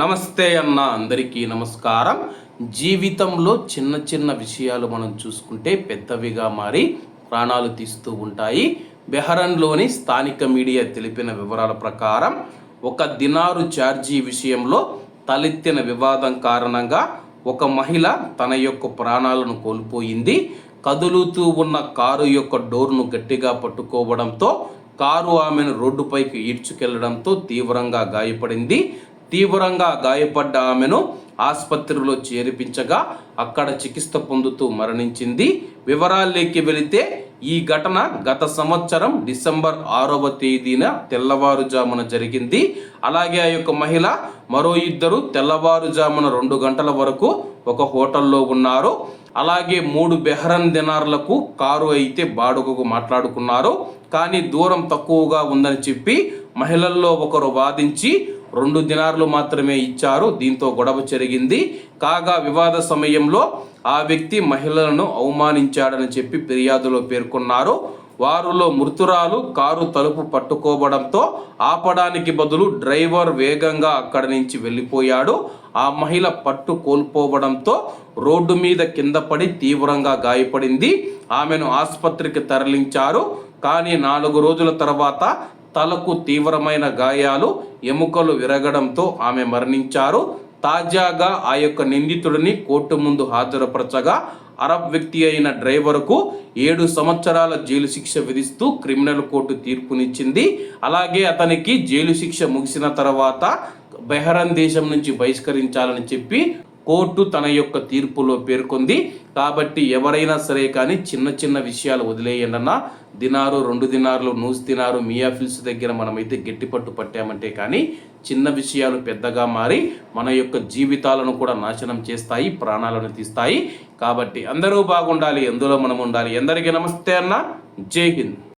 నమస్తే అన్న అందరికీ నమస్కారం. జీవితంలో చిన్న చిన్న విషయాలు మనం చూసుకుంటే పెద్దవిగా మారి ప్రాణాలు తీస్తూ ఉంటాయి. బెహరన్లోని స్థానిక మీడియా తెలిపిన వివరాల ప్రకారం ఒక దినారు ఛార్జీ విషయంలో తలెత్తిన వివాదం కారణంగా ఒక మహిళ తన యొక్క ప్రాణాలను కోల్పోయింది. కదులుతూ ఉన్న కారు యొక్క డోర్ను గట్టిగా పట్టుకోవడంతో కారు ఆమెను రోడ్డుపైకి ఈడ్చుకెళ్ళడంతో తీవ్రంగా గాయపడింది. తీవ్రంగా గాయపడ్డ ఆమెను ఆసుపత్రిలో చేర్పించగా అక్కడ చికిత్స పొందుతూ మరణించింది. వివరాల్లోకి వెళితే ఈ ఘటన గత సంవత్సరం డిసెంబర్ ఆరవ తేదీన తెల్లవారుజామున జరిగింది. అలాగే ఆ యొక్క మహిళ మరో ఇద్దరు తెల్లవారుజామున రెండు గంటల వరకు ఒక హోటల్లో ఉన్నారు. అలాగే మూడు బెహరన్ దినార్లకు కారు అయితే బాడుగకు మాట్లాడుకున్నారు. కానీ దూరం తక్కువగా ఉందని చెప్పి మహిళల్లో ఒకరు వాదించి రెండు దినార్లు మాత్రమే ఇచ్చారు. దీంతో గొడవ జరిగింది. కాగా వివాద సమయంలో ఆ వ్యక్తి మహిళలను అవమానించాడని చెప్పి ఫిర్యాదులో పేర్కొన్నారు. వారిలో మృతురాలు కారు తలుపు పట్టుకోవడంతో ఆపడానికి బదులు డ్రైవర్ వేగంగా అక్కడి నుంచి వెళ్ళిపోయాడు. ఆ మహిళ పట్టు కోల్పోవడంతో రోడ్డు మీద కింద పడి తీవ్రంగా గాయపడింది. ఆమెను ఆసుపత్రికి తరలించారు. కానీ నాలుగు రోజుల తర్వాత తలకు తీవ్రమైన గాయాలు ఎముకలు విరగడంతో ఆమె మరణించారు. తాజాగా ఆ యొక్క నిందితుడిని కోర్టు ముందు హాజరుపరచగా అరబ్ వ్యక్తి అయిన డ్రైవర్కు ఏడు సంవత్సరాల జైలు శిక్ష విధిస్తూ క్రిమినల్ కోర్టు తీర్పునిచ్చింది. అలాగే అతనికి జైలు శిక్ష ముగిసిన తర్వాత బెహరన్ దేశం నుంచి బహిష్కరించాలని చెప్పి కోర్టు తన యొక్క తీర్పులో పేర్కొంది. కాబట్టి ఎవరైనా సరే కానీ చిన్న చిన్న విషయాలు వదిలేయండన్నా దినారు రెండు దినారులు నూస్ దినారు మియాఫిల్స్ దగ్గర మనమైతే గట్టిపట్టు పట్టామంటే కానీ చిన్న విషయాలు పెద్దగా మారి మన యొక్క జీవితాలను కూడా నాశనం చేస్తాయి ప్రాణాలను తీస్తాయి. కాబట్టి అందరూ బాగుండాలి ఎందులో మనం ఉండాలి ఎందరికీ నమస్తే అన్న. జై హింద్.